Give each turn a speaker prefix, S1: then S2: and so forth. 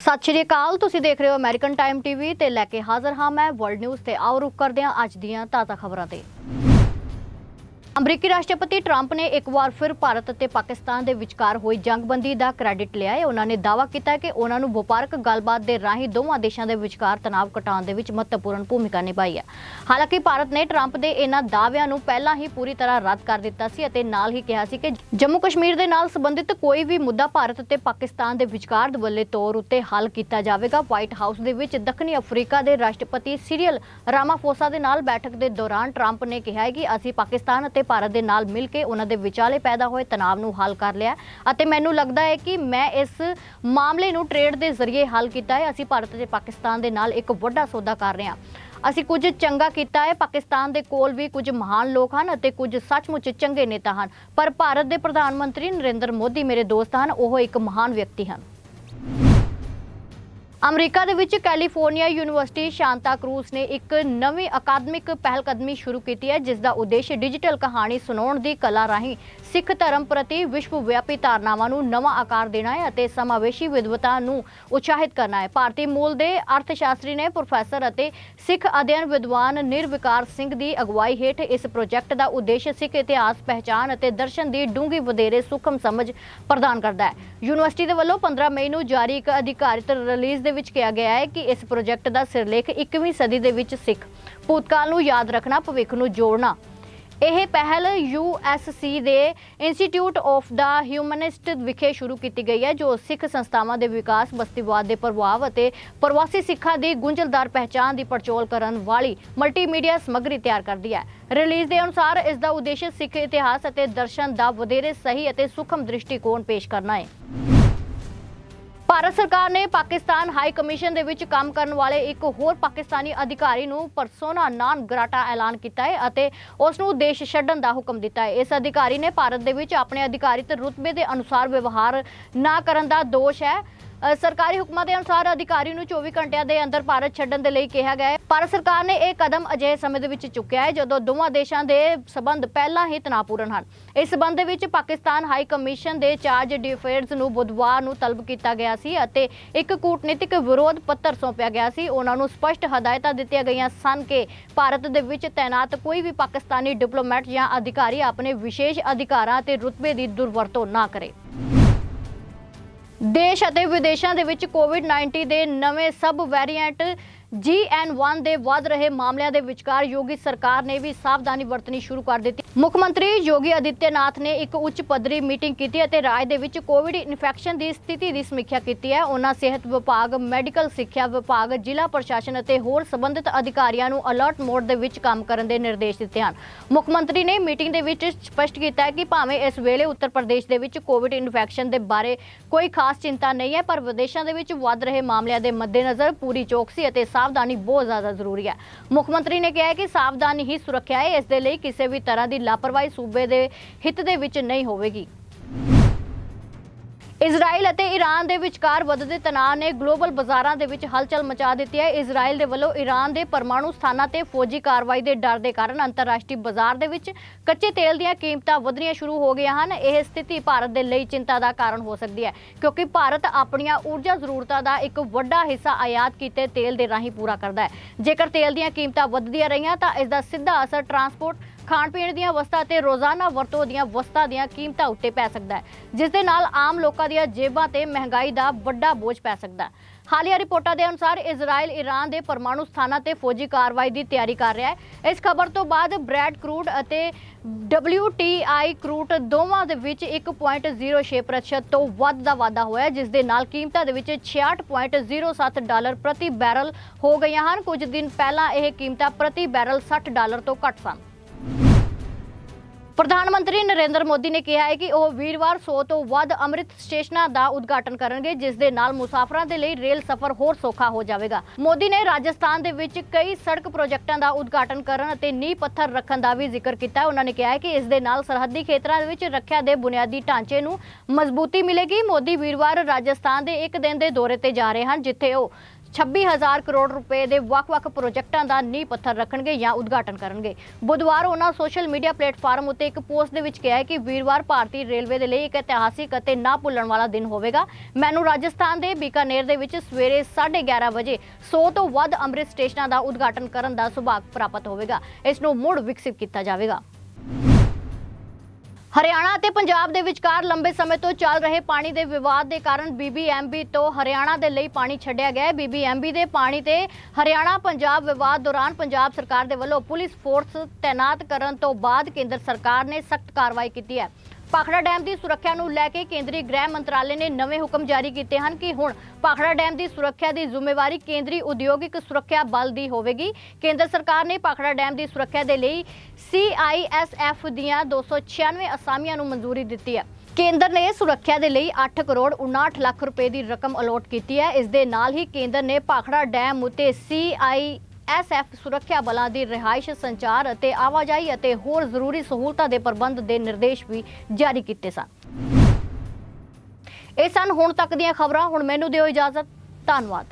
S1: ਸਤਿ ਸ਼੍ਰੀ ਅਕਾਲ, ਤੁਸੀਂ ਦੇਖ ਰਹੇ ਹੋ ਅਮਰੀਕਨ ਟਾਈਮ ਟੀਵੀ ਤੇ ਲੈ ਕੇ ਹਾਜ਼ਰ ਹਾਂ ਮੈਂ ਵਰਲਡ ਨਿਊਜ਼ ਤੇ। ਆਓ ਰੁਕ ਕਰਦੇ ਹਾਂ ਅੱਜ ਦੀਆਂ ਤਾਜ਼ਾ ਖਬਰਾਂ ਤੇ। ਅਮਰੀਕੀ ਰਾਸ਼ਟਰਪਤੀ ਟਰੰਪ ਨੇ ਇੱਕ ਵਾਰ ਫਿਰ ਭਾਰਤ ਅਤੇ ਪਾਕਿਸਤਾਨ ਦੇ ਵਿਚਕਾਰ ਹੋਈ ਜੰਗਬੰਦੀ ਦਾ ਕ੍ਰੈਡਿਟ ਲਿਆ ਹੈ। ਉਹਨਾਂ ਨੇ ਦਾਅਵਾ ਕੀਤਾ ਕਿ ਉਹਨਾਂ ਨੂੰ ਵਪਾਰਕ ਗੱਲਬਾਤ ਦੇ ਰਾਹੀਂ ਦੋਵਾਂ ਦੇਸ਼ਾਂ ਦੇ ਵਿਚਕਾਰ ਤਣਾਅ ਘਟਾਉਣ ਦੇ ਵਿੱਚ ਮਹੱਤਵਪੂਰਨ ਭੂਮਿਕਾ ਨਿਭਾਈ ਹੈ। ਹਾਲਾਂਕਿ ਭਾਰਤ ਨੇ ਟਰੰਪ ਦੇ ਇਹਨਾਂ ਦਾਅਵਿਆਂ ਨੂੰ ਪਹਿਲਾਂ ਹੀ ਪੂਰੀ ਤਰ੍ਹਾਂ ਰੱਦ ਕਰ ਦਿੱਤਾ ਸੀ ਅਤੇ ਨਾਲ ਹੀ ਕਿਹਾ ਸੀ ਕਿ ਜੰਮੂ ਕਸ਼ਮੀਰ ਦੇ ਨਾਲ ਸੰਬੰਧਿਤ ਕੋਈ ਵੀ ਮੁੱਦਾ ਭਾਰਤ ਅਤੇ ਪਾਕਿਸਤਾਨ ਦੇ ਵਿਚਕਾਰ ਦਵੱਲੇ ਤੌਰ ਉੱਤੇ ਹੱਲ ਕੀਤਾ ਜਾਵੇਗਾ। ਵਾਈਟ ਹਾਊਸ ਦੇ ਵਿੱਚ ਦੱਖਣੀ ਅਫਰੀਕਾ ਦੇ ਰਾਸ਼ਟਰਪਤੀ ਸੀਰੀਅਲ ਰਾਮਾਫੋਸਾ ਦੇ ਨਾਲ ਬੈਠਕ ਦੇ ਦੌਰਾਨ ਟਰੰਪ ਨੇ ਕਿਹਾ ਕਿ ਅਸੀਂ ਪਾਕਿਸਤਾਨ ਅਤੇ ਭਾਰਤ ਦੇ ਨਾਲ ਮਿਲ ਕੇ ਉਹਨਾਂ ਦੇ ਵਿਚਾਲੇ ਪੈਦਾ ਹੋਏ ਤਣਾਅ ਨੂੰ ਹੱਲ ਕਰ ਲਿਆ ਅਤੇ ਮੈਨੂੰ ਲੱਗਦਾ ਹੈ ਕਿ ਮੈਂ ਇਸ ਮਾਮਲੇ ਨੂੰ ਟ੍ਰੇਡ ਦੇ ਜ਼ਰੀਏ ਹੱਲ ਕੀਤਾ ਹੈ। ਅਸੀਂ ਭਾਰਤ ਅਤੇ ਪਾਕਿਸਤਾਨ ਦੇ ਨਾਲ ਇੱਕ ਵੱਡਾ ਸੌਦਾ ਕਰ ਰਹੇ ਹਾਂ। ਅਸੀਂ ਕੁਝ ਚੰਗਾ ਕੀਤਾ ਹੈ। ਪਾਕਿਸਤਾਨ ਦੇ ਕੋਲ ਵੀ ਕੁਝ ਮਹਾਨ ਲੋਕ ਹਨ ਅਤੇ ਕੁਝ ਸੱਚਮੁੱਚ ਚੰਗੇ ਨੇਤਾ ਹਨ। ਪਰ ਭਾਰਤ ਦੇ ਪ੍ਰਧਾਨ ਮੰਤਰੀ ਨਰਿੰਦਰ ਮੋਦੀ ਮੇਰੇ ਦੋਸਤ ਹਨ। ਉਹ ਇੱਕ ਮਹਾਨ ਵਿਅਕਤੀ ਹਨ। ਅਮਰੀਕਾ ਦੇ ਵਿੱਚ ਕੈਲੀਫੋਰਨੀਆ ਯੂਨੀਵਰਸਿਟੀ ਸ਼ਾਂਤਾ ਕਰੂਜ਼ ਨੇ ਇੱਕ ਨਵੀਂ ਅਕਾਦਮਿਕ ਪਹਿਲਕਦਮੀ ਸ਼ੁਰੂ ਕੀਤੀ ਹੈ, ਜਿਸ ਦਾ ਉਦੇਸ਼ ਡਿਜੀਟਲ ਕਹਾਣੀ ਸੁਣਾਉਣ ਦੀ ਕਲਾ ਰਾਹੀਂ ਸਿੱਖ ਧਰਮ ਪ੍ਰਤੀ ਵਿਸ਼ਵ ਵਿਆਪੀ ਧਾਰਨਾਵਾਂ ਨੂੰ ਨਵਾਂ ਆਕਾਰ ਦੇਣਾ ਹੈ ਅਤੇ ਸਮਾਵੇਸ਼ੀ ਵਿਦਵਤਾ ਨੂੰ ਉਤਸ਼ਾਹਿਤ ਕਰਨਾ ਹੈ। ਭਾਰਤੀ ਮੂਲ ਦੇ ਅਰਥਸ਼ਾਸਤਰੀ ਨੇ ਪ੍ਰੋਫੈਸਰ ਅਤੇ ਸਿੱਖ ਅਧਿਐਨ ਵਿਦਵਾਨ ਨਿਰਵਿਕਾਰ ਸਿੰਘ ਦੀ ਅਗਵਾਈ ਹੇਠ ਇਸ ਪ੍ਰੋਜੈਕਟ ਦਾ ਉਦੇਸ਼ ਸਿੱਖ ਇਤਿਹਾਸ ਪਹਿਚਾਨ ਅਤੇ ਦਰਸ਼ਨ ਦੀ ਡੂੰਘੀ ਵਧੇਰੇ ਸੂਖਮ ਸਮਝ ਪ੍ਰਦਾਨ ਕਰਦਾ ਹੈ। ਯੂਨੀਵਰਸਿਟੀ ਦੇ ਵੱਲੋਂ 15 ਮਈ ਨੂੰ ਜਾਰੀ ਇੱਕ ਅਧਿਕਾਰਿਤ ਰਿਲੀਜ਼ ਦੇ ਵਿੱਚ ਕਿਹਾ ਗਿਆ ਹੈ ਕਿ ਇਸ ਪ੍ਰੋਜੈਕਟ ਦਾ ਸਿਰਲੇਖ 21ਵੀਂ ਸਦੀ ਦੇ ਵਿੱਚ ਸਿੱਖ ਭੂਤਕਾਲ ਨੂੰ ਯਾਦ ਰੱਖਣਾ, ਭਵਿੱਖ ਨੂੰ ਜੋੜਨਾ। ਇਹ ਪਹਿਲ USC ਦੇ ਇੰਸਟੀਚਿਊਟ ਆਫ ਦਾ ਹਿਊਮਨਿਸਟ ਵਿਖੇ ਸ਼ੁਰੂ ਕੀਤੀ ਗਈ ਹੈ, ਜੋ ਸਿੱਖ ਸੰਸਥਾਵਾਂ ਦੇ ਵਿਕਾਸ, ਬਸਤੀਵਾਦ ਦੇ ਪ੍ਰਭਾਵ ਅਤੇ ਪ੍ਰਵਾਸੀ ਸਿੱਖਾਂ ਦੀ ਗੁੰਝਲਦਾਰ ਪਹਿਚਾਣ ਦੀ ਪੜਚੋਲ ਕਰਨ ਵਾਲੀ ਮਲਟੀਮੀਡੀਆ ਸਮੱਗਰੀ ਤਿਆਰ ਕਰਦੀ ਹੈ। ਰਿਲੀਜ਼ ਦੇ ਅਨੁਸਾਰ ਇਸ ਦਾ ਉਦੇਸ਼ ਸਿੱਖ ਇਤਿਹਾਸ ਅਤੇ ਦਰਸ਼ਨ ਦਾ ਵਧੇਰੇ ਸਹੀ ਅਤੇ ਸੂਖਮ ਦ੍ਰਿਸ਼ਟੀਕੋਣ ਪੇਸ਼ ਕਰਨਾ ਹੈ। ਭਾਰਤ ਸਰਕਾਰ ਨੇ ਪਾਕਿਸਤਾਨ ਹਾਈ ਕਮਿਸ਼ਨ ਦੇ ਵਿੱਚ ਕੰਮ ਕਰਨ ਵਾਲੇ ਇੱਕ ਹੋਰ ਪਾਕਿਸਤਾਨੀ ਅਧਿਕਾਰੀ ਨੂੰ ਪਰਸੋਨਾ ਨਾਨ ਗ੍ਰਾਟਾ ਐਲਾਨ ਕੀਤਾ ਹੈ ਅਤੇ ਉਸ ਨੂੰ ਦੇਸ਼ ਛੱਡਣ ਦਾ ਹੁਕਮ ਦਿੱਤਾ ਹੈ। ਇਸ ਅਧਿਕਾਰੀ ਨੇ ਭਾਰਤ ਦੇ ਵਿੱਚ ਆਪਣੇ ਅਧਿਕਾਰਿਤ ਰੁਤਬੇ ਦੇ ਅਨੁਸਾਰ ਵਿਵਹਾਰ ਨਾ ਕਰਨ ਦਾ ਦੋਸ਼ ਹੈ। ਸਰਕਾਰੀ ਹੁਕਮਾਂ ਦੇ ਅਨੁਸਾਰ ਅਧਿਕਾਰੀ ਨੂੰ 24 ਘੰਟਿਆਂ ਦੇ ਅੰਦਰ ਭਾਰਤ ਛੱਡਣ ਦੇ ਲਈ ਕਿਹਾ ਗਿਆ ਹੈ। ਭਾਰਤ ਸਰਕਾਰ ਨੇ ਇਹ ਕਦਮ ਅਜਿਹੇ ਸਮੇਂ ਦੇ ਵਿੱਚ ਚੁੱਕਿਆ ਹੈ, ਜਦੋਂ ਦੋਵਾਂ ਦੇਸ਼ਾਂ ਦੇ ਸਬੰਧ ਪਹਿਲਾਂ ਹੀ ਤਣਾਅਪੂਰਨ ਹਨ। ਇਸ ਸਬੰਧ ਦੇ ਵਿੱਚ ਪਾਕਿਸਤਾਨ ਹਾਈ ਕਮਿਸ਼ਨ ਦੇ ਚਾਰਜ ਡਿਫੇਅਰਸ ਨੂੰ ਬੁੱਧਵਾਰ ਨੂੰ ਤਲਬ ਕੀਤਾ ਗਿਆ ਸੀ ਅਤੇ ਇੱਕ ਕੂਟਨੀਤਿਕ ਵਿਰੋਧ ਪੱਤਰ ਸੌਂਪਿਆ ਗਿਆ ਸੀ। ਉਹਨਾਂ ਨੂੰ ਸਪਸ਼ਟ ਹਦਾਇਤਾਂ ਦਿੱਤੀਆਂ ਗਈਆਂ ਸਨ ਕਿ ਭਾਰਤ ਦੇ ਵਿੱਚ ਤਾਇਨਾਤ ਕੋਈ ਵੀ ਪਾਕਿਸਤਾਨੀ ਡਿਪਲੋਮੈਟ ਜਾਂ ਅਧਿਕਾਰੀ ਆਪਣੇ ਵਿਸ਼ੇਸ਼ ਅਧਿਕਾਰਾਂ ਤੇ ਰੁਤਬੇ ਦੀ ਦੁਰਵਰਤੋਂ ਨਾ ਕਰੇ। ਦੇਸ਼ ਅਤੇ ਵਿਦੇਸ਼ਾਂ ਦੇ ਵਿੱਚ ਕੋਵਿਡ-19 ਦੇ ਨਵੇਂ ਸਬ ਵੈਰੀਐਂਟ GN1 ਦੇ ਵੱਧ ਰਹੇ ਮਾਮਲਿਆਂ ਦੇ ਵਿਚਕਾਰ ਯੋਗੀ ਸਰਕਾਰ ਨੇ ਵੀ ਸਾਵਧਾਨੀ ਵਰਤਣੀ ਸ਼ੁਰੂ ਕਰ ਦਿੱਤੀ। ਮੁੱਖ ਮੰਤਰੀ ਯੋਗੀ ਆਦਿੱਤਿਆਨਾਥ ਨੇ ਇੱਕ ਉੱਚ ਪੱਧਰੀ ਮੀਟਿੰਗ ਕੀਤੀ ਅਤੇ ਰਾਜ ਦੇ ਵਿੱਚ ਕੋਵਿਡ ਇਨਫੈਕਸ਼ਨ ਦੀ ਸਥਿਤੀ ਦੀ ਸਮੀਖਿਆ ਕੀਤੀ ਹੈ। ਉਹਨਾਂ ਸਿਹਤ ਵਿਭਾਗ, ਮੈਡੀਕਲ ਸਿੱਖਿਆ ਵਿਭਾਗ, ਜ਼ਿਲ੍ਹਾ ਪ੍ਰਸ਼ਾਸਨ ਅਤੇ ਹੋਰ ਸੰਬੰਧਿਤ ਅਧਿਕਾਰੀਆਂ ਨੂੰ ਅਲਰਟ ਮੋਡ ਦੇ ਵਿੱਚ ਕੰਮ ਕਰਨ ਦੇ ਨਿਰਦੇਸ਼ ਦਿੱਤੇ ਹਨ। ਮੁੱਖ ਮੰਤਰੀ ਨੇ ਮੀਟਿੰਗ ਦੇ ਵਿੱਚ ਸਪਸ਼ਟ ਕੀਤਾ ਹੈ ਕਿ ਭਾਵੇਂ ਇਸ ਵੇਲੇ ਉੱਤਰ ਪ੍ਰਦੇਸ਼ ਦੇ ਵਿੱਚ ਕੋਵਿਡ ਇਨਫੈਕਸ਼ਨ ਦੇ ਬਾਰੇ ਕੋਈ ਖਾਸ ਚਿੰਤਾ ਨਹੀਂ ਹੈ, ਪਰ ਵਿਦੇਸ਼ਾਂ ਦੇ ਵਿੱਚ ਵੱਧ ਰਹੇ ਮਾਮਲਿਆਂ ਦੇ ਮੱਦੇਨਜ਼ਰ ਪੂਰੀ ਚੌਕਸੀ ਅਤੇ ਸਾਵਧਾਨੀ ਬਹੁਤ ਜ਼ਿਆਦਾ ਜ਼ਰੂਰੀ ਹੈ। ਮੁੱਖ ਮੰਤਰੀ ਨੇ ਕਿਹਾ ਕਿ ਸਾਵਧਾਨੀ ਹੀ ਸੁਰੱਖਿਆ ਹੈ, ਇਸ ਦੇ ਲਈ ਕਿਸੇ ਵੀ ਤਰ੍ਹਾਂ ਦੀ ਲਾਪਰਵਾਹੀ ਸੂਬੇ ਦੇ ਹਿੱਤ ਦੇ ਵਿੱਚ ਨਹੀਂ ਹੋਵੇਗੀ। ਇਜ਼ਰਾਈਲ ਅਤੇ ਈਰਾਨ ਦੇ ਵਿਚਕਾਰ ਵੱਧਦੇ ਤਣਾਅ ਨੇ ਗਲੋਬਲ ਬਾਜ਼ਾਰਾਂ ਦੇ ਵਿੱਚ ਹਲਚਲ ਮਚਾ ਦਿੱਤੀ ਹੈ। ਇਜ਼ਰਾਈਲ ਦੇ ਵੱਲੋਂ ਈਰਾਨ ਦੇ ਪਰਮਾਣੂ ਸਥਾਨਾਂ ਤੇ ਫੌਜੀ ਕਾਰਵਾਈ ਦੇ ਡਰ ਦੇ ਕਾਰਨ ਅੰਤਰਰਾਸ਼ਟਰੀ ਬਾਜ਼ਾਰ ਦੇ ਵਿੱਚ ਕੱਚੇ ਤੇਲ ਦੀਆਂ ਕੀਮਤਾਂ ਵਧਣੀਆਂ ਸ਼ੁਰੂ ਹੋ ਗਈਆਂ ਹਨ। ਇਹ ਸਥਿਤੀ ਭਾਰਤ ਦੇ ਲਈ ਚਿੰਤਾ ਦਾ ਕਾਰਨ ਹੋ ਸਕਦੀ ਹੈ, ਕਿਉਂਕਿ ਭਾਰਤ ਆਪਣੀਆਂ ਊਰਜਾ ਜ਼ਰੂਰਤਾਂ ਦਾ ਇੱਕ ਵੱਡਾ ਹਿੱਸਾ ਆਯਾਤ ਕੀਤੇ ਤੇਲ ਦੇ ਰਾਹੀਂ ਪੂਰਾ ਕਰਦਾ ਹੈ। ਜੇਕਰ ਤੇਲ ਦੀਆਂ ਕੀਮਤਾਂ ਵੱਧਦੀਆਂ ਰਹੀਆਂ ਤਾਂ ਇਸ ਦਾ ਸਿੱਧਾ ਅਸਰ ਟਰਾਂਸਪੋਰਟ ਖਾਣ ਪੀਣ ਦੀਆਂ ਵਸਤਾਂ ਅਤੇ ਰੋਜ਼ਾਨਾ ਵਰਤੋਂ ਦੀਆਂ ਵਸਤਾਂ ਦੀਆਂ ਕੀਮਤਾਂ ਉੱਤੇ ਪੈ ਸਕਦਾ ਹੈ, ਜਿਸ ਦੇ ਨਾਲ ਆਮ ਲੋਕਾਂ ਦੀਆਂ ਜੇਬਾਂ ਤੇ ਮਹਿੰਗਾਈ ਦਾ ਵੱਡਾ ਬੋਝ ਪੈ ਸਕਦਾ ਹੈ। ਹਾਲੀਆ ਰਿਪੋਰਟਾਂ ਦੇ ਅਨੁਸਾਰ ਇਜ਼ਰਾਈਲ ਈਰਾਨ ਦੇ ਪਰਮਾਣੂ ਸਥਾਨਾਂ ਤੇ ਫੌਜੀ ਕਾਰਵਾਈ ਦੀ ਤਿਆਰੀ ਕਰ ਰਿਹਾ ਹੈ। ਇਸ ਖਬਰ ਤੋਂ ਬਾਅਦ ਬ੍ਰੈਡ ਕਰੂਡ ਅਤੇ WTI ਕਰੂਡ ਦੋਵਾਂ ਦੇ ਵਿੱਚ 1.06% ਤੋਂ ਵੱਧ ਦਾ ਵਾਧਾ ਹੋਇਆ ਜਿਸ ਦੇ ਨਾਲ ਕੀਮਤਾਂ ਦੇ ਵਿੱਚ 66.07 ਡਾਲਰ ਪ੍ਰਤੀ ਬੈਰਲ ਹੋ ਗਈਆਂ ਹਨ। ਕੁਝ ਦਿਨ ਪਹਿਲਾਂ ਇਹ ਕੀਮਤਾਂ ਪ੍ਰਤੀ ਬੈਰਲ 60 ਡਾਲਰ ਤੋਂ ਘੱਟ ਸਨ। ਪ੍ਰਧਾਨ ਮੰਤਰੀ ਨਰਿੰਦਰ ਮੋਦੀ ਨੇ ਕਿਹਾ ਹੈ ਕਿ ਉਹ ਵੀਰਵਾਰ 100 ਤੋਂ ਵੱਧ ਅੰਮ੍ਰਿਤ ਸਟੇਸ਼ਨਾਂ ਦਾ ਉਦਘਾਟਨ ਕਰਨਗੇ, ਜਿਸ ਦੇ ਨਾਲ ਮੁਸਾਫਰਾਂ ਦੇ ਲਈ ਰੇਲ ਸਫ਼ਰ ਹੋਰ ਸੌਖਾ ਹੋ ਜਾਵੇਗਾ। ਮੋਦੀ ਨੇ ਰਾਜਸਥਾਨ ਦੇ ਵਿੱਚ ਕਈ ਸੜਕ ਪ੍ਰੋਜੈਕਟਾਂ ਦਾ ਉਦਘਾਟਨ ਕਰਨ ਅਤੇ ਨੀਂਹ ਪੱਥਰ ਰੱਖਣ ਦਾ ਵੀ ਜ਼ਿਕਰ ਕੀਤਾ। ਹੈ ਉਹਨਾਂ ਨੇ ਕਿਹਾ ਹੈ ਕਿ ਇਸ ਦੇ ਨਾਲ ਸਰਹੱਦੀ ਖੇਤਰਾਂ ਦੇ ਵਿੱਚ ਰੱਖਿਆ ਦੇ ਬੁਨਿਆਦੀ ਢਾਂਚੇ ਨੂੰ ਮਜ਼ਬੂਤੀ ਮਿਲੇਗੀ। ਮੋਦੀ ਵੀਰਵਾਰ ਰਾਜਸਥਾਨ ਦੇ ਇੱਕ ਦਿਨ ਦੇ ਦੌਰੇ ਤੇ ਜਾ ਰਹੇ ਹਨ, ਜਿੱਥੇ ਉਹ 26000 ਕਰੋੜ ਰੁਪਏ ਦੇ ਵੱਖ-ਵੱਖ ਪ੍ਰੋਜੈਕਟਾਂ ਦਾ ਨੀਂਹ ਪੱਥਰ ਰੱਖਣਗੇ ਜਾਂ ਉਦਘਾਟਨ ਕਰਨਗੇ। ਬੁੱਧਵਾਰ ਉਹਨਾਂ ਸੋਸ਼ਲ ਮੀਡੀਆ ਪਲੇਟਫਾਰਮ ਉੱਤੇ ਇੱਕ ਪੋਸਟ ਦੇ ਵਿੱਚ ਕਿਹਾ ਹੈ ਕਿ ਵੀਰਵਾਰ ਭਾਰਤੀ ਰੇਲਵੇ ਦੇ ਲਈ ਇੱਕ ਇਤਿਹਾਸਿਕ ਅਤੇ ਨਾ ਭੁੱਲਣ ਵਾਲਾ ਦਿਨ ਹੋਵੇਗਾ। ਮੈਨੂੰ ਰਾਜਸਥਾਨ ਦੇ ਬੀਕਾਨੇਰ ਦੇ ਵਿੱਚ ਸਵੇਰੇ 11:30 ਵਜੇ 100 ਤੋਂ ਵੱਧ ਅੰਮ੍ਰਿਤ ਸਟੇਸ਼ਨਾਂ ਦਾ ਉਦਘਾਟਨ ਕਰਨ ਦਾ ਸੁਭਾਗ ਪ੍ਰਾਪਤ ਹੋਵੇਗਾ। ਇਸ ਨੂੰ ਮੁੜ ਵਿਕਸਿਤ ਕੀਤਾ ਜਾਵੇਗਾ। ਹਰਿਆਣਾ ਅਤੇ ਪੰਜਾਬ ਦੇ ਵਿਚਕਾਰ ਲੰਬੇ ਸਮੇਂ ਤੋਂ ਚੱਲ ਰਹੇ ਪਾਣੀ ਦੇ ਵਿਵਾਦ ਦੇ ਕਾਰਨ ਬੀਬੀਐਮਬੀ ਤੋਂ ਹਰਿਆਣਾ ਦੇ ਲਈ ਪਾਣੀ ਛੱਡਿਆ ਗਿਆ ਹੈ। ਬੀਬੀਐਮਬੀ ਦੇ ਪਾਣੀ ਤੇ ਹਰਿਆਣਾ ਪੰਜਾਬ ਵਿਵਾਦ ਦੌਰਾਨ ਪੰਜਾਬ ਸਰਕਾਰ ਦੇ ਵੱਲੋਂ ਪੁਲਿਸ ਫੋਰਸ ਤਾਇਨਾਤ ਕਰਨ ਤੋਂ ਬਾਅਦ ਕੇਂਦਰ ਸਰਕਾਰ ਨੇ ਸਖਤ ਕਾਰਵਾਈ ਕੀਤੀ ਹੈ। ਪਾਖੜਾ ਡੈਮ ਦੀ ਸੁਰੱਖਿਆ ਨੂੰ ਲੈ ਕੇ ਕੇਂਦਰੀ ਗ੍ਰਹਿ ਮੰਤਰਾਲੇ ਨੇ ਨਵੇਂ ਹੁਕਮ ਜਾਰੀ ਕੀਤੇ ਹਨ ਕਿ ਹੁਣ ਪਾਖੜਾ ਡੈਮ ਦੀ ਸੁਰੱਖਿਆ ਦੀ ਜ਼ਿੰਮੇਵਾਰੀ ਕੇਂਦਰੀ ਉਦਯੋਗਿਕ ਸੁਰੱਖਿਆ ਬਲ ਦੀ ਹੋਵੇਗੀ। ਕੇਂਦਰ ਸਰਕਾਰ ਨੇ ਪਾਖੜਾ ਡੈਮ ਦੀ ਸੁਰੱਖਿਆ ਦੇ ਲਈ ਸੀਆਈਐਸਐਫ ਦੀਆਂ 296 ਅਸਾਮੀਆਂ ਨੂੰ ਮਨਜ਼ੂਰੀ ਦਿੱਤੀ ਹੈ। ਕੇਂਦਰ ਨੇ ਸੁਰੱਖਿਆ ਦੇ ਲਈ 8 ਕਰੋੜ 59 ਲੱਖ ਰੁਪਏ ਦੀ ਰਕਮ ਅਲੋਟ ਕੀਤੀ ਹੈ। ਇਸ ਦੇ ਨਾਲ ਹੀ ਕੇਂਦਰ ਨੇ ਭਾਖੜਾ ਡੈਮ ਉਤੇ ਸੀਆਈ ਐਸਐਫ ਸੁਰੱਖਿਆ ਬਲਾਂ ਦੀ ਰਿਹਾਇਸ਼, ਸੰਚਾਰ ਅਤੇ ਆਵਾਜਾਈ ਅਤੇ ਹੋਰ ਜ਼ਰੂਰੀ ਸਹੂਲਤਾਂ ਦੇ ਪ੍ਰਬੰਧ ਦੇ ਨਿਰਦੇਸ਼ ਵੀ ਜਾਰੀ ਕੀਤੇ ਸਨ। ਇਹ ਸਨ ਹੁਣ ਤੱਕ ਦੀਆਂ ਖਬਰਾਂ। ਹੁਣ ਮੈਨੂੰ ਦਿਓ ਇਜਾਜ਼ਤ। ਧੰਨਵਾਦ।